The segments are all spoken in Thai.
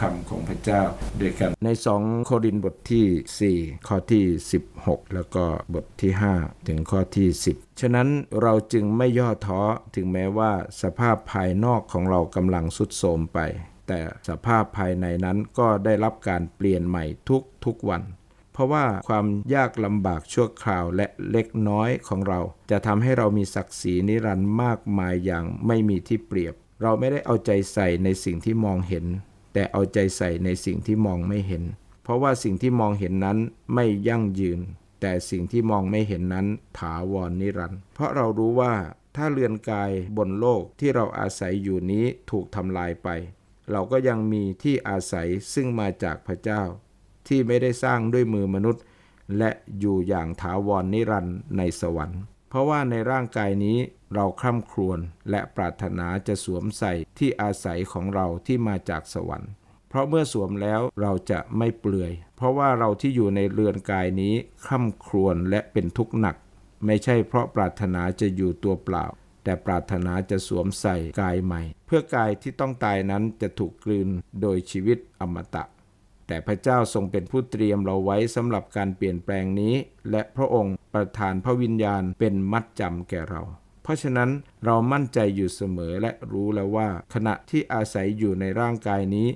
คำของพระเจ้าด้วยกัน ใน 2 โครินบทที่ 4 ข้อที่ 16 แล้วก็บทที่ 5 ถึงข้อที่ 10 ฉะนั้นเราจึงไม่ย่อท้อถึงแม้ว่าสภาพภายนอกของเรากำลังสุดโทรมไป แต่สภาพภายในนั้นก็ได้รับการเปลี่ยนใหม่ทุกทุกวันเพราะว่าความยากลำบากชั่วคราวและเล็กน้อยของเรา จะทำให้เรามีศักดิ์ศรีนิรันดร์มากมายอย่างไม่มีที่เปรียบ เราไม่ได้เอาใจใส่ในสิ่งที่มองเห็น แต่เอาใจใส่ในสิ่งที่มองไม่เห็น เพราะว่าสิ่งที่มองเห็นนั้นไม่ยั่งยืน แต่สิ่งที่มองไม่เห็นนั้นถาวรนิรันดร์เพราะเรารู้ว่าถ้าเรือนกายบนโลกที่เราอาศัยอยู่นี้ถูกทำลายไป เราก็ยังมีที่อาศัยซึ่งมาจากพระเจ้า ที่ไม่ได้สร้างด้วยมือมนุษย์ และอยู่อย่างถาวรนิรันดร์ในสวรรค์ เพราะว่าในร่างกายนี้เราคร่ำครวญและปรารถนาจะสวมใส่ที่อาศัยของเราที่มาจากสวรรค์ เพราะเมื่อสวมแล้วเราจะไม่เปลือย เพราะว่าเราที่อยู่ในเรือนกายนี้คร่ำครวญและเป็นทุกข์หนัก ไม่ใช่เพราะปรารถนาจะอยู่ตัวเปล่า แต่ปรารถนาจะสวมใส่กายใหม่ เพื่อกายที่ต้องตายนั้นจะถูกกลืนโดยชีวิตอมตะ แต่พระเจ้าทรงเป็นผู้เตรียมเราไว้สำหรับการเปลี่ยนแปลงนี้ และพระองค์ประทานพระวิญญาณเป็นมัดจำแก่เราเพราะฉะนั้นเรามั่นใจอยู่เสมอและรู้แล้วว่า ขณะที่อาศัยอยู่ในร่างกายนี้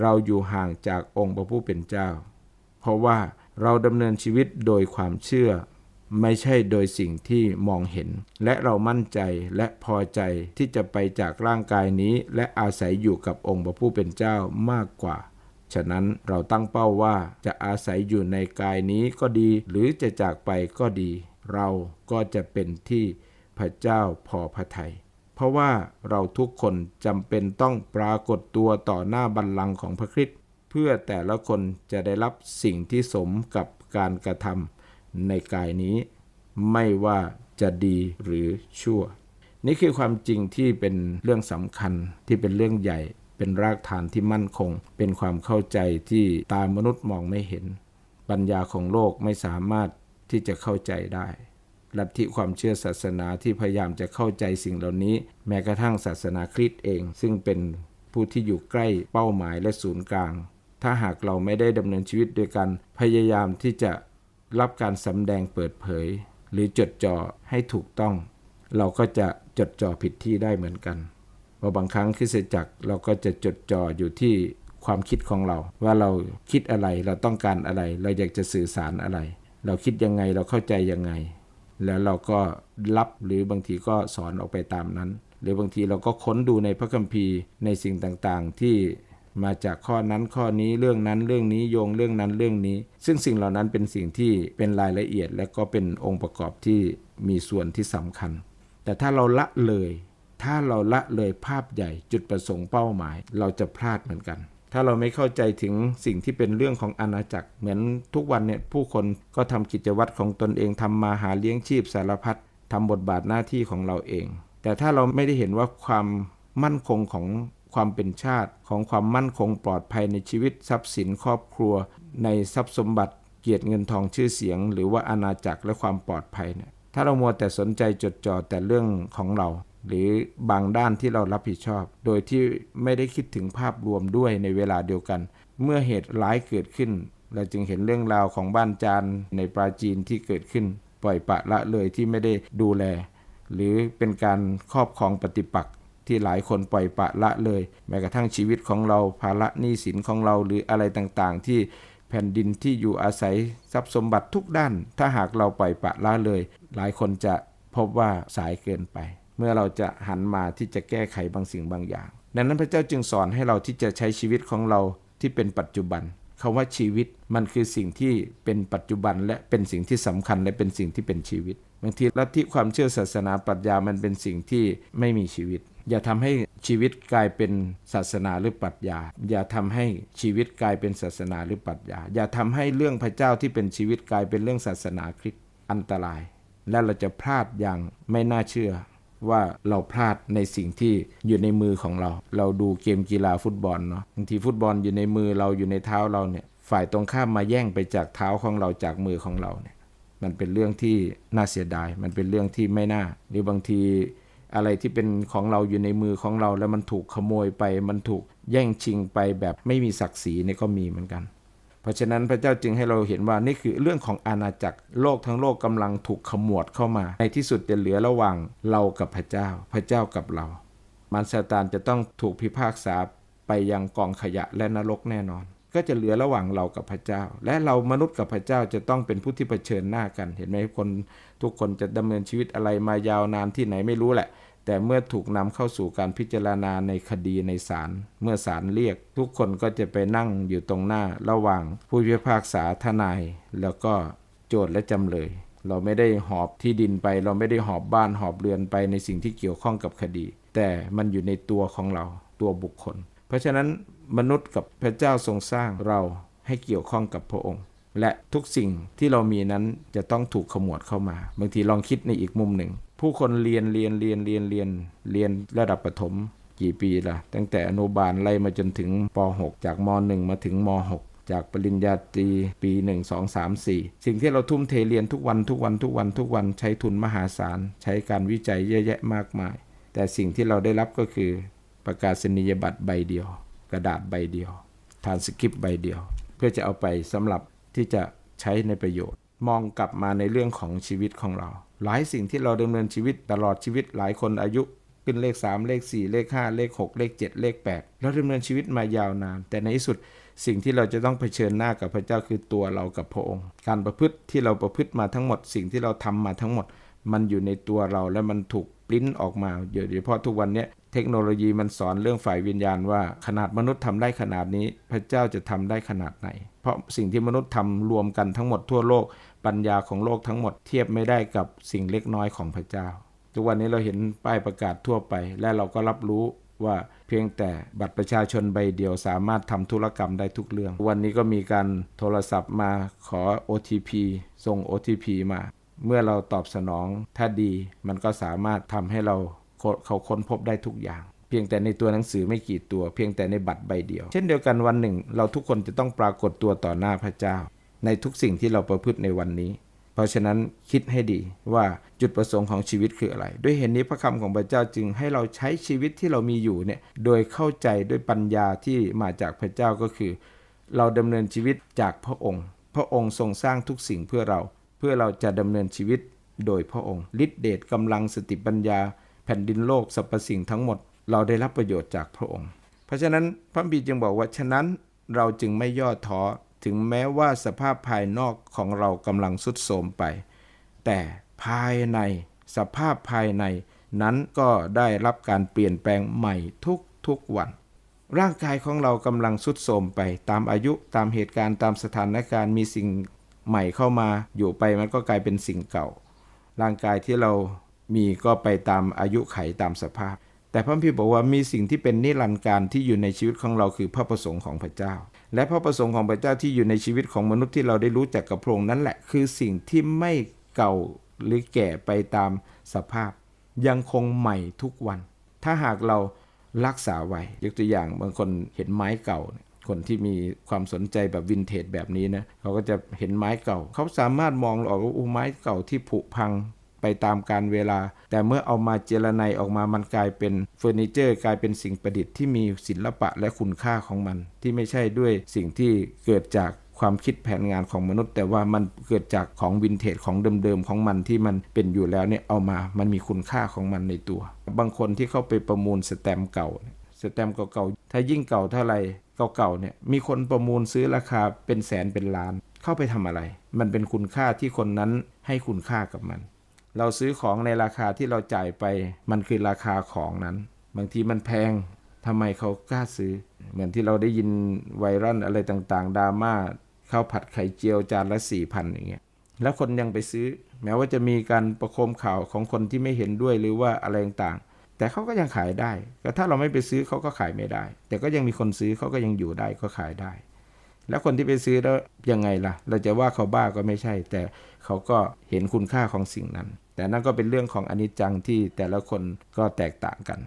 เราอยู่ห่างจากองค์พระผู้เป็นเจ้า เพราะว่าเราดำเนินชีวิตโดยความเชื่อ ไม่ใช่โดยสิ่งที่มองเห็น และเรามั่นใจและพอใจที่จะไปจากร่างกายนี้ และอาศัยอยู่กับองค์พระผู้เป็นเจ้ามากกว่า ฉะนั้นเราตั้งเป้าว่าจะอาศัยอยู่ในกายนี้ก็ดี หรือจะจากไปก็ดี เราก็จะเป็นที่พระเจ้าพอพระทยัย เพราะว่าเราทุกคนจำเป็นต้องปรากฏตัวต่อหน้าบัลลังก์ของพระคริสต์เพื่อแต่ละคนจะได้รับสิ่งที่สมกับการกระทำในกายนี้ ไม่ว่าจะดีหรือชั่ว นี่คือความจริงที่เป็นเรื่องสำคัญที่เป็นเรื่องใหญ่ เป็นรากฐานที่มั่นคง เป็นความเข้าใจที่ตามนุษย์มองไม่เห็น ปัญญาของโลกไม่สามารถที่จะเข้าใจได้ ลัทธิความเชื่อศาสนาที่พยายามจะเข้าใจสิ่งเหล่านี้ แม้กระทั่งศาสนาคริสต์เอง ซึ่งเป็นผู้ที่อยู่ใกล้เป้าหมายและศูนย์กลาง ถ้าหากเราไม่ได้ดำเนินชีวิตโดยการพยายามที่จะรับการสำแดงเปิดเผย หรือจดจ่อให้ถูกต้อง เราก็จะจดจ่อผิดที่ได้เหมือนกันพราะบางครั้งคริสตจักรเราก็จะจดจ่ออยู่ที่ความคิดของเรา ว่าเราคิดอะไรเราต้องการอะไร เราอยากจะสื่อสารอะไร เราคิดยังไงเราเข้าใจยังไง แล้วเราก็รับหรือบางทีก็สอนออกไปตามนั้น หรือบางทีเราก็ค้นดูในพระคัมภีร์ในสิ่งต่างๆ ที่มาจากข้อนั้นข้อนี้เรื่องนั้นเรื่องนี้โยงเรื่องนั้นเรื่องนี้ ซึ่งสิ่งเหล่านั้นเป็นสิ่งที่เป็นรายละเอียด และก็เป็นองค์ประกอบที่มีส่วนที่สำคัญ แต่ถ้าเราละเลย ถ้าเราละเลยภาพใหญ่จุดประสงค์เป้าหมาย เราจะพลาดเหมือนกัน ถ้าเราไม่เข้าใจถึงสิ่งที่เป็นเรื่องของอาณาจักร เหมือนทุกวันเนี่ยผู้คนก็ทำกิจวัตรของตนเองทำมาหาเลี้ยงชีพสารพัดทำบทบาทหน้าที่ของเราเอง แต่ถ้าเราไม่ได้เห็นว่าความมั่นคงของความเป็นชาติ ของความมั่นคงปลอดภัยในชีวิตทรัพย์สินครอบครัว ในทรัพย์สมบัติ เกียรติเงินทองชื่อเสียง หรือว่าอาณาจักรและความปลอดภัยเนี่ยถ้าเรามัวแต่สนใจจดจ่อแต่เรื่องของเรา หรือบางด้านที่เรารับผิดชอบ โดยที่ไม่ได้คิดถึงภาพรวมด้วยในเวลาเดียวกัน เมื่อเหตุร้ายเกิดขึ้น เราจึงเห็นเรื่องราวของบ้านจานในปราจีนที่เกิดขึ้น ปล่อยปะละเลยที่ไม่ได้ดูแล หรือเป็นการครอบครองปฏิปักษ์ที่หลายคนปล่อยปะละเลย แม้กระทั่งชีวิตของเราภาระหนี้สินของเราหรืออะไรต่างๆ ที่แผ่นดินที่อยู่อาศัยทรัพย์สมบัติทุกด้าน ถ้าหากเราปล่อยปะละเลย หลายคนจะพบว่าสายเกินไป เมื่อเราจะหันมาที่จะแก้ไขบางสิ่งบางอย่าง ดังนั้นพระเจ้าจึงสอนให้เราที่จะใช้ชีวิตของเราที่เป็นปัจจุบันคาว่าชีวิตมันคือสิ่งที่เป็นปัจจุบันและเป็นสิ่งที่สำคัญและเป็นสิ่งที่เป็นชีวิต บางทีลัทธิความเชื่อศาสนาปรัชญามันเป็นสิ่งที่ไม่มีชีวิต อย่าทำให้ชีวิตกลายเป็นศาสนาหรือปรัชญา อย่าทำให้ชีวิตกลายเป็นศาสนาหรือปรัชญา อย่าทำให้เรื่องพระเจ้าที่เป็นชีวิตกลายเป็นเรื่องศาสนาคริสต์อันตราย และเราจะพลาดอย่างไม่น่าเชื่อ ว่าเราพลาดในสิ่งที่อยู่ในมือของเรา เราดูเกมกีฬาฟุตบอลเนาะบางทีฟุตบอลอยู่ในมือเราอยู่ในเท้าเราเนี่ย ฝ่ายตรงข้ามมาแย่งไปจากเท้าของเราจากมือของเราเนี่ย มันเป็นเรื่องที่น่าเสียดาย มันเป็นเรื่องที่ไม่น่า หรือบางทีอะไรที่เป็นของเราอยู่ในมือของเรา แล้วมันถูกขโมยไป มันถูกแย่งชิงไปแบบไม่มีศักดิ์ศรีเนี่ยก็มีเหมือนกัน ราะฉะนั้นพระเจ้าจึงให้เราเห็นว่านี่คือเรื่องของอาณาจักรโลกทั้งโลกกำลังถูกขมวดเข้ามา ในที่สุดจะเหลือระหว่างเรากับพระเจ้า พระเจ้ากับเรามันซาตานจะต้องถูกพิพากษาไปยังกองขยะและนรกแน่นอน ก็จะเหลือระหว่างเรากับพระเจ้า และเรามนุษย์กับพระเจ้าจะต้องเป็นผู้ที่เผชิญหน้ากัน เห็นไหมคนทุกคนจะดำเนินชีวิตอะไรมายาวนานที่ไหนไม่รู้แหละ แต่เมื่อถูกนำเข้าสู่การพิจารณาในคดีในศาลเมื่อศาลเรียก ทุกคนก็จะไปนั่งอยู่ตรงหน้าระหว่างผู้พิพากษาทนาย แล้วก็โจทย์และจำเลยเราไม่ได้หอบที่ดินไป เราไม่ได้หอบบ้านหอบเรือนไปในสิ่งที่เกี่ยวข้องกับคดี แต่มันอยู่ในตัวของเราตัวบุคคล เพราะฉะนั้นมนุษย์กับพระเจ้าทรงสร้างเราให้เกี่ยวข้องกับพระองค์ และทุกสิ่งที่เรามีนั้นจะต้องถูกขมวดเข้ามา บางทีลองคิดในอีกมุมหนึ่ง ผู้คนเรียนเรียนเรียนเรียนเรียนเรียนระดับประถมกี่ปีละตั้งแต่อนุบาลไล่มาจนถึงป .6 จากม .1 มาถึงม .6 จากปริญญาตรีปี 1 2 3 4 สิ่งที่เราทุ่มเทเรียนทุกวันทุกวันทุกวันทุกวันใช้ทุนมหาศาล ใช้การวิจัยเยอะแยะมากมาย แต่สิ่งที่เราได้รับก็คือประกาศนียบัตรใบเดียว กระดาษใบเดียวทานสคริปต์ใบเดียว เพื่อจะเอาไปสำหรับที่จะใช้ในประโยชน์ มองกลับมาในเรื่องของชีวิตของเรา หลายสิ่งที่เราดำเนินชีวิตตลอดชีวิตหลายคนอายุขึ้นเลข 3 เลข 4 เลข 5 เลข 6 เลข 7 เลข 8 เราดำเนินชีวิตมายาวนาน แต่ในที่สุดสิ่งที่เราจะต้องเผชิญหน้ากับพระเจ้าคือตัวเรากับพระองค์ การประพฤติที่เราประพฤติมาทั้งหมด สิ่งที่เราทำมาทั้งหมด มันอยู่ในตัวเราและมันถูกปริ้นออกมาโดยเฉพาะทุกวันนี้เทคโนโลยีมันสอนเรื่องฝ่ายวิญญาณว่าขนาดมนุษย์ทำได้ขนาดนี้ พระเจ้าจะทำได้ขนาดไหน เพราะสิ่งที่มนุษย์ทำรวมกันทั้งหมดทั่วโลก ปัญญาของโลกทั้งหมดเทียบไม่ได้กับสิ่งเล็กน้อยของพระเจ้า ทุกวันนี้เราเห็นป้ายประกาศทั่วไป และเราก็รับรู้ว่าเพียงแต่บัตรประชาชนใบเดียวสามารถทำธุรกรรมได้ทุกเรื่อง วันนี้ก็มีการโทรศัพท์มาขอ OTP ส่ง OTP มา เมื่อเราตอบสนองถ้าดีมันก็สามารถทำให้เราเขาค้นพบได้ทุกอย่าง เพียงแต่ในตัวหนังสือไม่กี่ตัว เพียงแต่ในบัตรใบเดียว เช่นเดียวกันวันหนึ่ง เราทุกคนจะต้องปรากฏตัวต่อหน้าพระเจ้า ในทุกสิ่งที่เราประพฤติในวันนี้ เพราะฉะนั้นคิดให้ดีว่าจุดประสงค์ของชีวิตคืออะไร ด้วยเหตุนนี้พระคำของพระเจ้าจึงให้เราใช้ชีวิตที่เรามีอยู่เนี่ยโดยเข้าใจด้วยปัญญาที่มาจากพระเจ้าก็คือ เราดำเนินชีวิตจากพระองค์ พระองค์ทรงสร้างทุกสิ่งเพื่อเรา เพื่อเราจะดำเนินชีวิตโดยพระองค์ฤทธิเดชกำลังสติปัญญา แผ่นดินโลกสรรพสิ่งทั้งหมด เราได้รับประโยชน์จากพระองค์ เพราะฉะนั้นพระบีจึงบอกว่าฉะนั้นเราจึงไม่ย่อท้อ ถึงแม้ว่าสภาพภายนอกของเรากำลังสุดโทรมไป แต่ภายในสภาพภายในนั้นก็ได้รับการเปลี่ยนแปลงใหม่ทุกทุกวัน ร่างกายของเรากำลังสุดโทรมไปตามอายุตามเหตุการณ์ตามสถานการณ์มีสิ่งใหม่เข้ามาอยู่ไปมันก็กลายเป็นสิ่งเก่า ร่างกายที่เรามีก็ไปตามอายุไขตามสภาพ แต่พระพี่บอกว่ามีสิ่งที่เป็นนิรันดร์การที่อยู่ในชีวิตของเราคือพระประสงค์ของพระเจ้า และพระประสงค์ของพระเจ้าที่อยู่ในชีวิตของมนุษย์ที่เราได้รู้จักกับพระองค์นั้นแหละ คือสิ่งที่ไม่เก่าหรือแก่ไปตามสภาพ ยังคงใหม่ทุกวัน ถ้าหากเรารักษาไว้ยกตัวอย่างบางคนเห็นไม้เก่า คนที่มีความสนใจแบบวินเทจแบบนี้นะเขาก็จะเห็นไม้เก่า เขาสามารถมองออกว่าไม้เก่าที่ผุพัง ไปตามการเวลา แต่เมื่อเอามาเจรไนออกมามันกลายเป็นเฟอร์นิเจอร์ กลายเป็นสิ่งประดิษฐ์ที่มีศิลปะและคุณค่าของมัน ที่ไม่ใช่ด้วยสิ่งที่เกิดจากความคิดแผนงานของมนุษย์ แต่ว่ามันเกิดจากของวินเทจของเดิมๆของมันที่มันเป็นอยู่แล้วเนี่ยเอามา มันมีคุณค่าของมันในตัว บางคนที่เข้าไปประมูลสแตมเก่าสแตมเก่าๆถ้ายิ่งเก่าเท่าไหร่เก่าๆเนี่ยมีคนประมูลซื้อราคาเป็นแสนเป็นล้าน เข้าไปทำอะไร มันเป็นคุณค่าที่คนนั้นให้คุณค่ากับมัน เราซื้อของในราคาที่เราจ่ายไป มันคือราคาของนั้น บางทีมันแพงทำไมเขากล้าซื้อ เหมือนที่เราได้ยินไวรัลอะไรต่างๆดราม่าข้าวผัดไข่เจียวจานละสี่พันอย่างเงี้ยแล้วคนยังไปซื้อ แม้ว่าจะมีการประโคมข่าวของคนที่ไม่เห็นด้วยหรือว่าอะไรต่างๆแต่เขาก็ยังขายได้แต่ถ้าเราไม่ไปซื้อเขาก็ขายไม่ได้ แต่ก็ยังมีคนซื้อเขาก็ยังอยู่ได้ก็ขายได้ แล้วคนที่ไปซื้อแล้วยังไงล่ะ เราจะว่าเขาบ้าก็ไม่ใช่ แต่เขาก็เห็นคุณค่าของสิ่งนั้น แต่นั่นก็เป็นเรื่องของอนิจจังที่แต่ละคนก็แตกต่างกัน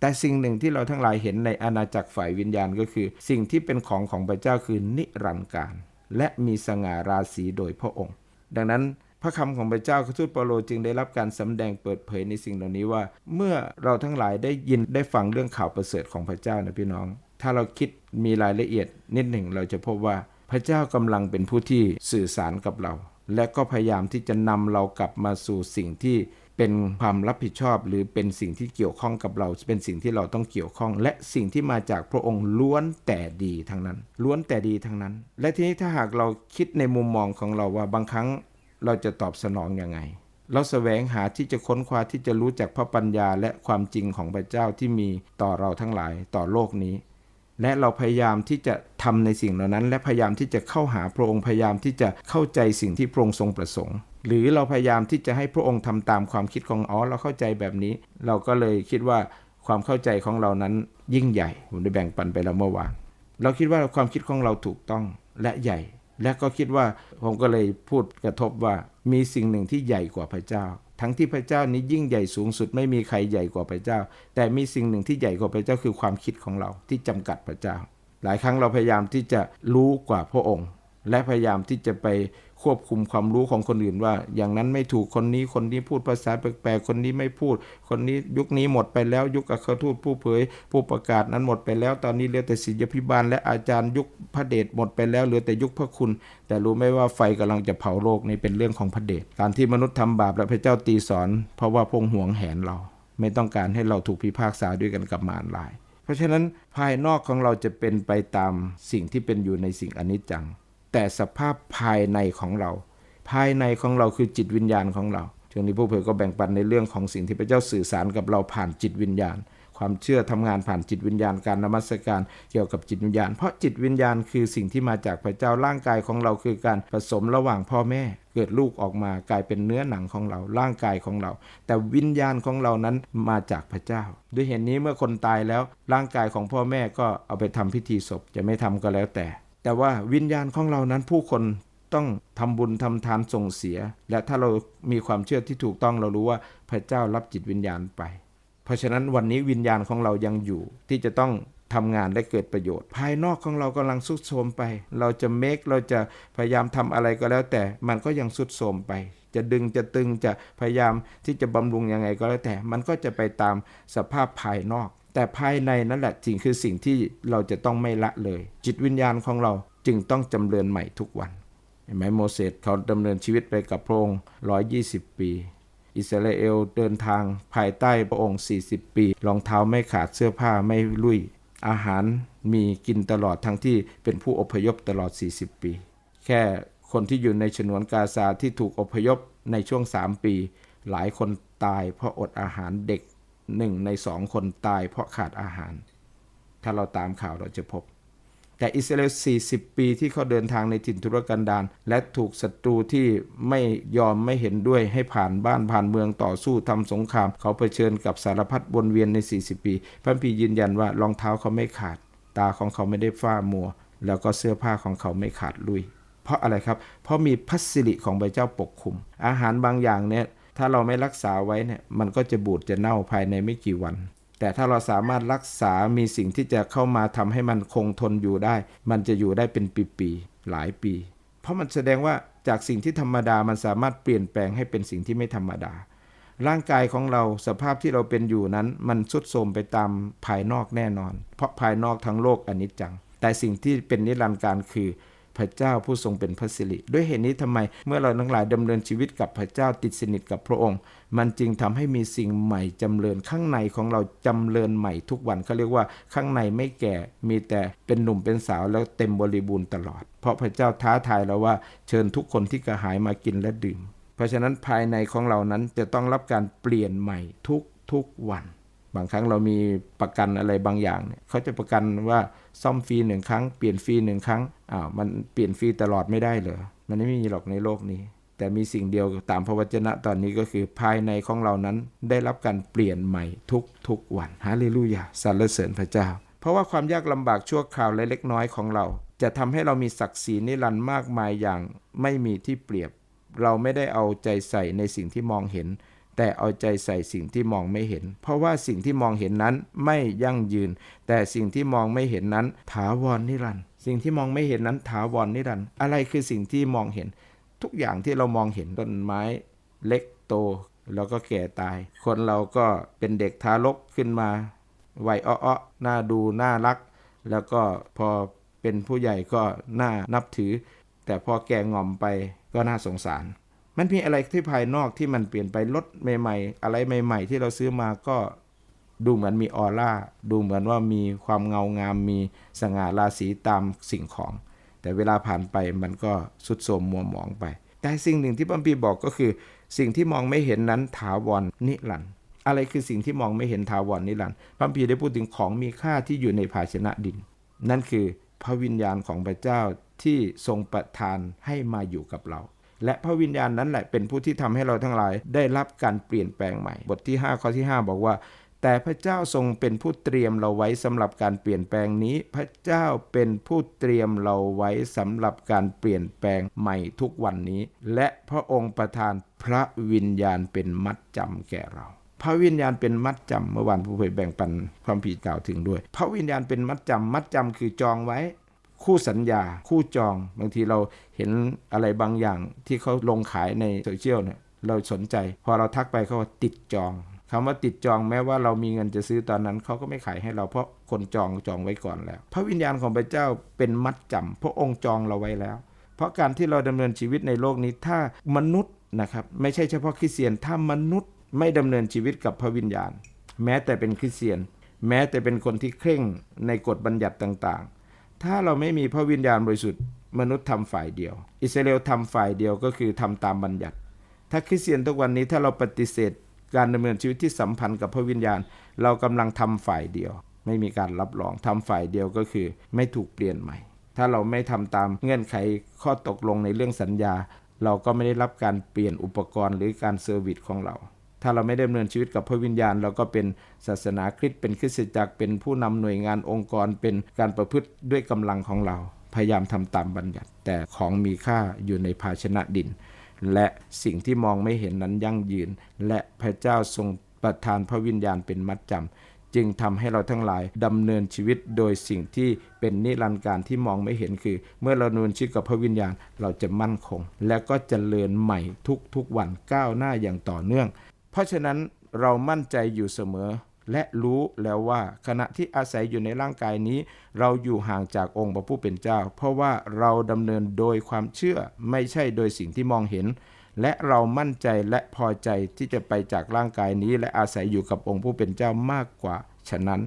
แต่สิ่งหนึ่งที่เราทั้งหลายเห็นในอาณาจักรฝ่ายวิญญาณก็คือ สิ่งที่เป็นของของพระเจ้าคือนิรันดร์การ และมีสง่าราศีโดยพระองค์ ดังนั้นพระคำของพระเจ้าทูตเปโลจึงได้รับการสำแดงเปิดเผยในสิ่งเหล่านี้ว่า เมื่อเราทั้งหลายได้ยินได้ฟังเรื่องข่าวประเสริฐของพระเจ้านะพี่น้อง ถ้าเราคิดมีรายละเอียดนิดหนึ่งเราจะพบว่าพระเจ้ากำลังเป็นผู้ที่สื่อสารกับเรา และก็พยายามที่จะนำเรากลับมาสู่สิ่งที่เป็นความรับผิดชอบ หรือเป็นสิ่งที่เกี่ยวข้องกับเรา เป็นสิ่งที่เราต้องเกี่ยวข้อง และสิ่งที่มาจากพระองค์ล้วนแต่ดีทั้งนั้น ล้วนแต่ดีทั้งนั้น และทีนี้ถ้าหากเราคิดในมุมมองของเราว่าบางครั้งเราจะตอบสนองยังไง เราแสวงหาที่จะค้นคว้าที่จะรู้จักพระปัญญาและความจริงของพระเจ้าที่มีต่อเราทั้งหลายต่อโลกนี้ และเราพยายามที่จะทำในสิ่งเหล่านั้น และพยายามที่จะเข้าหาพระองค์พยายามที่จะเข้าใจสิ่งที่พระองค์ทรงประสงค์ หรือเราพยายามที่จะให้พระองค์ทำตามความคิดของอ๋อเราเข้าใจแบบนี้ เราก็เลยคิดว่าความเข้าใจของเรานั้นยิ่งใหญ่ผมได้แบ่งปันไปแล้วเมื่อวานเราคิดว่าความคิดของเราถูกต้องและใหญ่ และก็คิดว่าผมก็เลยพูดกระทบว่ามีสิ่งหนึ่งที่ใหญ่กว่าพระเจ้า ทั้งที่พระเจ้านี้ยิ่งใหญ่สูงสุดไม่มีใครใหญ่กว่าพระเจ้า แต่มีสิ่งหนึ่งที่ใหญ่กว่าพระเจ้าคือความคิดของเราที่จำกัดพระเจ้า หลายครั้งเราพยายามที่จะรู้กว่าพระองค์ และพยายามที่จะไปควบคุมความรู้ของคนอื่นว่า อย่างนั้นไม่ถูกคนนี้คนนี้พูดภาษาแปลกๆคนนี้ไม่พูด คนนี้ยุคนี้หมดไปแล้ว ยุคอัครทูตผู้เผย ผู้ประกาศนั้นหมดไปแล้ว ตอนนี้เหลือแต่ศิลพิบาล และอาจารย์ยุคพระเดชหมดไปแล้วเหลือแต่ยุคพระคุณ แต่รู้ไหมว่าไฟกำลังจะเผาโลกนี่เป็นเรื่องของพระเดชการที่มนุษย์ทำบาปและพระเจ้าตีสอน เพราะว่าพงหวงแหนเรา ไม่ต้องการให้เราถูกพิพากษาด้วยกันกับมารลาย เพราะฉะนั้นภายนอกของเราจะเป็นไปตามสิ่งที่เป็นอยู่ในสิ่งอนิจจัง แต่สภาพภายในของเรา ภายในของเราคือจิตวิญญาณของเราช่วงนี้ผู้เผยก็แบ่งปันในเรื่องของสิ่งที่พระเจ้าสื่อสารกับเราผ่านจิตวิญญาณ ความเชื่อทำงานผ่านจิตวิญญาณการนมัสการเกี่ยวกับจิตวิญญาณ เพราะจิตวิญญาณคือสิ่งที่มาจากพระเจ้าร่างกายของเราคือการผสมระหว่างพ่อแม่ เกิดลูกออกมากลายเป็นเนื้อหนังของเราร่างกายของเรา แต่วิญญาณของเรานั้นมาจากพระเจ้า ด้วยเหตุนนี้เมื่อคนตายแล้วร่างกายของพ่อแม่ก็เอาไปทำพิธีศพจะไม่ทำก็แล้วแต่ แต่ว่าวิญญาณของเรานั้นผู้คนต้องทำบุญทำทานส่งเสีย และถ้าเรามีความเชื่อที่ถูกต้องเรารู้ว่าพระเจ้ารับจิตวิญญาณไป เพราะฉะนั้นวันนี้วิญญาณของเรายังอยู่ที่จะต้องทำงานและเกิดประโยชน์ ภายนอกของเรากำลังสุดโทมไป เราจะเมคเราจะพยายามทำอะไรก็แล้วแต่มันก็ยังสุดโทมไป จะดึงจะตึงจะพยายามที่จะบำรุงยังไงก็แล้วแต่ มันก็จะไปตามสภาพภายนอก แต่ภายในนั่นแหละจริงคือสิ่งที่เราจะต้องไม่ละเลย จิตวิญญาณของเราจึงต้องจำเริญใหม่ทุกวันเห็นไหมโมเสสเขาดำเนินชีวิตไปกับพระองค์ 120 ปี อิสราเอลเดินทางภายใต้พระองค์ 40 ปีรองเท้าไม่ขาดเสื้อผ้าไม่ลุยอาหารมีกินตลอดทั้งที่เป็นผู้อพยพตลอด 40 ปี แค่คนที่อยู่ในฉนวนกาซาที่ถูกอพยพในช่วง 3 ปี หลายคนตายเพราะอดอาหารเด็ก หนึ่งในสองคนตายเพราะขาดอาหาร ถ้าเราตามข่าวเราจะพบ แต่อิสราเอล 40 ปีที่เขาเดินทางในถิ่นทุรกันดารและถูกศัตรูที่ไม่ยอมไม่เห็นด้วยให้ผ่านบ้านผ่านเมืองต่อสู้ทำสงคราม เขาเผชิญกับสารพัดวนเวียนใน 40 ปีพระพียืนยันว่ารองเท้าเขาไม่ขาด ตาของเขาไม่ได้ฝ้ามัว แล้วก็เสื้อผ้าของเขาไม่ขาดลุย เพราะอะไรครับ เพราะมีพัสริของพระเจ้าปกคุม อาหารบางอย่างเนี่ย ถ้าเราไม่รักษาไว้เนี่ยมันก็จะบูดจะเน่าภายในไม่กี่วัน แต่ถ้าเราสามารถรักษามีสิ่งที่จะเข้ามาทำให้มันคงทนอยู่ได้ มันจะอยู่ได้เป็นปีๆหลายปี เพราะมันแสดงว่าจากสิ่งที่ธรรมดามันสามารถเปลี่ยนแปลงให้เป็นสิ่งที่ไม่ธรรมดา ร่างกายของเราสภาพที่เราเป็นอยู่นั้น มันสุดโทรมไปตามภายนอกแน่นอน เพราะภายนอกทั้งโลกอนิจจัง แต่สิ่งที่เป็นนิรันดร์การคือ พระเจ้าผู้ทรงเป็นพระสิริด้วยเหตุนี้ทำไมเมื่อเราทั้งหลายดำเนินชีวิตกับพระเจ้าติดสนิทกับพระองค์ มันจึงทำให้มีสิ่งใหม่จำเริญข้างในของเราจำเริญใหม่ทุกวันเขาเรียกว่าข้างในไม่แก่มีแต่เป็นหนุ่มเป็นสาวแล้วเต็มบริบูรณ์ตลอด เพราะพระเจ้าท้าทายเราว่าเชิญทุกคนที่กระหายมากินและดื่ม เพราะฉะนั้นภายในของเรานั้นจะต้องรับการเปลี่ยนใหม่ทุกทุกวัน บางครั้งเรามีประกันอะไรบางอย่างเนี่ยเขาจะประกันว่าซ่อมฟรีหนึ่งครั้งเปลี่ยนฟรีหนึ่งครั้งอ้าวมันเปลี่ยนฟรีตลอดไม่ได้เหรอมันไม่มีหรอกในโลกนี้ แต่มีสิ่งเดียวตามพระวจนะตอนนี้ก็คือภายในของเรานั้นได้รับการเปลี่ยนใหม่ทุกทุกวันฮาเลลูยาสรรเสริญพระเจ้า เพราะว่าความยากลำบากชั่วคราวและเล็กน้อยของเรา จะทำให้เรามีศักดิ์ศรีนิรันดร์มากมายอย่างไม่มีที่เปรียบ เราไม่ได้เอาใจใส่ในสิ่งที่มองเห็น แต่เอาใจใส่สิ่งที่มองไม่เห็น เพราะว่าสิ่งที่มองเห็นนั้นไม่ยั่งยืน แต่สิ่งที่มองไม่เห็นนั้น ถาวรนิรันดร์สิ่งที่มองไม่เห็นนั้นถาวรนิรันดร์อะไรคือสิ่งที่มองเห็นททุกอย่างที่เรามองเห็นต้นไม้เล็กโตแล้วก็แก่ตาย คนเราก็เป็นเด็กทารกขึ้นมาวัยอ้อๆน่าดูน่ารัก แล้วก็พอเป็นผู้ใหญ่ก็น่านับถือ แต่พอแก่งอมไปก็น่าสงสาร มันมีอะไรที่ภายนอกที่มันเปลี่ยนไปรถใหม่ ๆ อะไรใหม่ ๆ ที่เราซื้อมาก็ดูเหมือนมีออร่า ดูเหมือนว่ามีความเงางาม มีสง่าราศีตามสิ่งของ แต่เวลาผ่านไปมันก็สุดโทมมัวหมองไป แต่สิ่งหนึ่งที่พัมพีบอกก็คือ สิ่งที่มองไม่เห็นนั้นถาวรนิรันดร์อะไรคือสิ่งที่มองไม่เห็นถาวรนนิรันดร์พัมพีได้พูดถึงของมีค่าที่อยู่ในภาชนะดิน นั่นคือพระวิญญาณของพระเจ้าที่ทรงประทานให้มาอยู่กับเรา และพระวิญญาณนั้นแหละเป็นผู้ที่ทำให้เราทั้งหลาย ได้รับการเปลี่ยนแปลงใหม่ บทที่ 5 ข้อที่ 5 บอกว่า แต่พระเจ้าทรงเป็นผู้เตรียมเราไว้สำหรับการเปลี่ยนแปลงนี้ พระเจ้าเป็นผู้เตรียมเราไว้สำหรับการเปลี่ยนแปลงใหม่ทุกวันนี้ และพระองค์ประทานพระวิญญาณเป็นมัดจำแก่เราพระวิญญาณเป็นมัดจำเมื่อวานผู้เผยแบ่งปันความผิดกล่าวถึงด้วย พระวิญญาณเป็นมัดจำมัดจำคือจองไว้ คู่สัญญา คู่จอง บางทีเราเห็นอะไรบางอย่างที่เขาลงขายในโซเชียลเนี่ยเราสนใจ พอเราทักไปเขาว่าติดจองคำว่าติดจองแม้ว่าเรามีเงินจะซื้อตอนนั้นเขาก็ไม่ขายให้เราเพราะคนจองจองไว้ก่อนแล้ว พระวิญญาณของพระเจ้าเป็นมัดจำพระองค์จองเราไว้แล้ว เพราะการที่เราดำเนินชีวิตในโลกนี้ถ้ามนุษย์นะครับไม่ใช่เฉพาะคริสเตียนถ้ามนุษย์ไม่ดำเนินชีวิตกับพระวิญญาณ แม้แต่เป็นคริสเตียน แม้แต่เป็นคนที่เคร่งในกฎบัญญัติต่างๆ ถ้าเราไม่มีพระวิญญาณบริสุทธิ์มนุษย์ทำฝ่ายเดียว อิสราเอลทำฝ่ายเดียวก็คือทำตามบัญญัติ ถ้าคริสเตียนทุกวันนี้ถ้าเราปฏิเสธการดำเนินชีวิตที่สัมพันธ์กับพระวิญญาณ เรากำลังทำฝ่ายเดียว ไม่มีการรับรองทำฝ่ายเดียวก็คือ ไม่ถูกเปลี่ยนใหม่ ถ้าเราไม่ทำตามเงื่อนไขข้อตกลงในเรื่องสัญญา เราก็ไม่ได้รับการเปลี่ยนอุปกรณ์หรือการเซอร์วิสของเรา ถ้าเราไม่ดำเนินชีวิตกับพระวิญญาณ เราก็เป็นศาสนาคริสต์เป็นคริสตจักรเป็นผู้นำหน่วยงานองค์กร เป็นการประพฤติด้วยกำลังของเรา พยายามทำตามบัญญัติ แต่ของมีค่าอยู่ในภาชนะดิน และสิ่งที่มองไม่เห็นนั้นยั่งยืน และพระเจ้าทรงประทานพระวิญญาณเป็นมัดจำจึงทำให้เราทั้งหลายดำเนินชีวิตโดยสิ่งที่เป็นนิรันดร์การที่มองไม่เห็นคือ เมื่อเราดำเนินชีวิตกับพระวิญญาณเราจะมั่นคง และก็เจริญใหม่ทุกๆวันก้าวหน้าอย่างต่อเนื่อง เพราะฉะนั้นเรามั่นใจอยู่เสมอ และรู้แล้วว่าขณะที่อาศัยอยู่ในร่างกายนี้ เราอยู่ห่างจากองค์พระผู้เป็นเจ้า เพราะว่าเราดำเนินโดยความเชื่อไม่ใช่โดยสิ่งที่มองเห็น และเรามั่นใจและพอใจที่จะไปจากร่างกายนี้ และอาศัยอยู่กับองค์ผู้เป็นเจ้ามากกว่า ฉะนั้น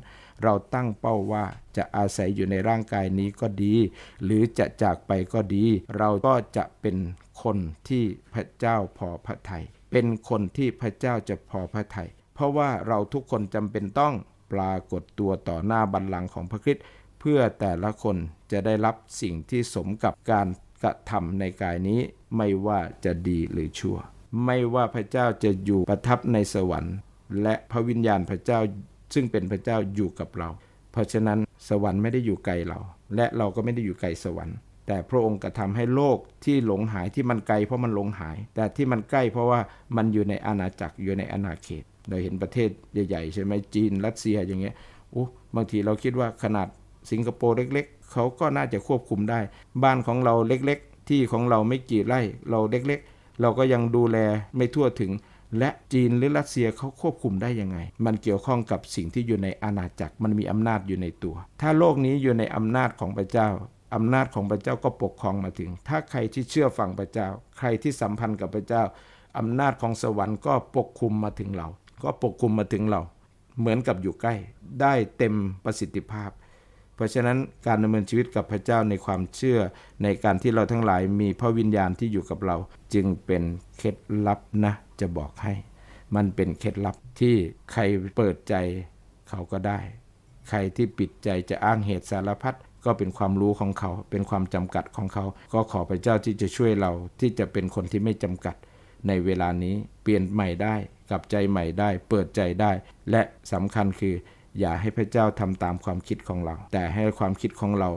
เราตั้งเป้าว่าจะอาศัยอยู่ในร่างกายนี้ก็ดี หรือจะจากไปก็ดี เราก็จะเป็นคนที่พระเจ้าพอพระทยัย เป็นคนที่พระเจ้าจะพอพระทยัยเพราะว่าเราทุกคนจำเป็นต้องปรากฏตัวต่อหน้าบัลลังก์ของพระคริสต์เพื่อแต่ละคนจะได้รับสิ่งที่สมกับการกระทำในกายนี้ ไม่ว่าจะดีหรือชั่ว ไม่ว่าพระเจ้าจะอยู่ประทับในสวรรค์ และพระวิญญาณพระเจ้าซึ่งเป็นพระเจ้าอยู่กับเรา เพราะฉะนั้นสวรรค์ไม่ได้อยู่ไกลเรา และเราก็ไม่ได้อยู่ไกลสวรรค์ แต่พระองค์กระทำให้โลกที่หลงหายที่มันไกลเพราะมันหลงหาย แต่ที่มันใกล้เพราะว่ามันอยู่ในอาณาจักรอยู่ในอาณาเขต เราเห็นประเทศใหญ่ๆใช่ไหมจีนรัสเซียอย่างเงี้ยอู้บางทีเราคิดว่าขนาดสิงคโปร์เล็ก ๆ เขาก็น่าจะควบคุมได้ บ้านของเราเล็กๆ ที่ของเราไม่กี่ไร่เราเล็กๆ เราก็ยังดูแลไม่ทั่วถึง และจีนหรือรัสเซียเขาควบคุมได้ยังไง มันเกี่ยวข้องกับสิ่งที่อยู่ในอาณาจักรมันมีอำนาจอยู่ในตัว ถ้าโลกนี้อยู่ในอำนาจของพระเจ้า อำนาจของพระเจ้าก็ปกครองมาถึง ถ้าใครที่เชื่อฟังพระเจ้า ใครที่สัมพันธ์กับพระเจ้าอำนาจของสวรรค์ก็ปกคลุมมาถึงเรา ก็ปกคลุมมาถึงเรา เหมือนกับอยู่ใกล้ ได้เต็มประสิทธิภาพ เพราะฉะนั้นการดำเนินชีวิตกับพระเจ้าในความเชื่อ ในการที่เราทั้งหลายมีพระวิญญาณที่อยู่กับเรา จึงเป็นเคล็ดลับนะ จะบอกให้ มันเป็นเคล็ดลับที่ใครเปิดใจเขาก็ได้ ใครที่ปิดใจจะอ้างเหตุสารพัด ก็เป็นความรู้ของเขา เป็นความจำกัดของเขา ก็ขอพระเจ้าที่จะช่วยเราที่จะเป็นคนที่ไม่จำกัด ในเวลานี้เปลี่ยนใหม่ได้กลับใจใหม่ได้ เปิดใจได้ และสำคัญคือ อย่าให้พระเจ้าทำตามความคิดของเรา แต่ให้ความคิดของเรา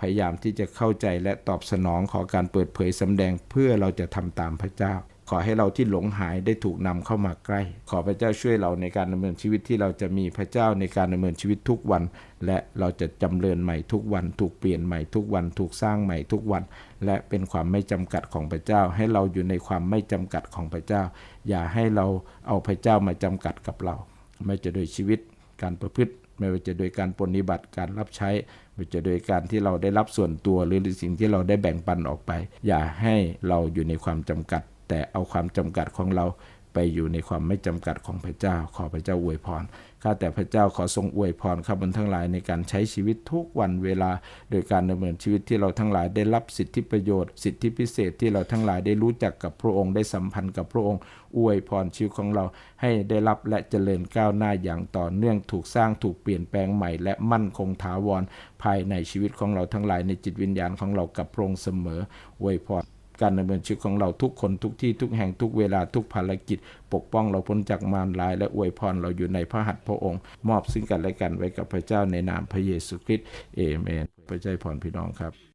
พยายามที่จะเข้าใจและตอบสนองขอการเปิดเผยสำแดงเพื่อเราจะทำตามพระเจ้า ขอให้เราที่หลงหายได้ถูกนำเข้ามาใกล้ ขอพระเจ้าช่วยเราในการดำเนินชีวิตที่เราจะมีพระเจ้าในการดำเนินชีวิตทุกวัน และเราจะจำเริญใหม่ทุกวัน ถูกเปลี่ยนใหม่ทุกวัน ถูกสร้างใหม่ทุกวัน และเป็นความไม่จำกัดของพระเจ้า ให้เราอยู่ในความไม่จำกัดของพระเจ้า อย่าให้เราเอาพระเจ้ามาจำกัดกับเรา ไม่จะโดยชีวิตการประพฤติไม่ว่าจะโดยการปฏิบัติการรับใช้ไม่ว่าจะโดยการที่เราได้รับส่วนตัวหรือสิ่งที่เราได้แบ่งปันออกไป อย่าให้เราอยู่ในความจำกัด แต่เอาความจำกัดของเราไปอยู่ในความไม่จำกัดของพระเจ้า ขอพระเจ้าอวยพร ข้าแต่พระเจ้าขอทรงอวยพรข้าพนทั้งหลายในการใช้ชีวิตทุกวันเวลา โดยการดำเนินชีวิตที่เราทั้งหลายได้รับสิทธิประโยชน์ สิทธิพิเศษที่เราทั้งหลายได้รู้จักกับพระองค์ได้สัมพันธ์กับพระองค์ อวยพรชีวิตของเราให้ได้รับและเจริญก้าวหน้าอย่างต่อเนื่องถูกสร้างถูกเปลี่ยนแปลงใหม่ และมั่นคงถาวรภายในชีวิตของเราทั้งหลายในจิตวิญญาณของเรากับพระองค์เสมออวยพร การดำเนินชีวิตของเราทุกคนทุกที่ทุกแห่งทุกเวลาทุกภารกิจ ปกป้องเราพ้นจากมารร้าย และอวยพรเราอยู่ในพระหัตถ์พระองค์ มอบซึ่งกันและกันไว้กับพระเจ้าในนามพระเยซูคริสต์เอเมนพระเจ้าพรพี่น้องครับ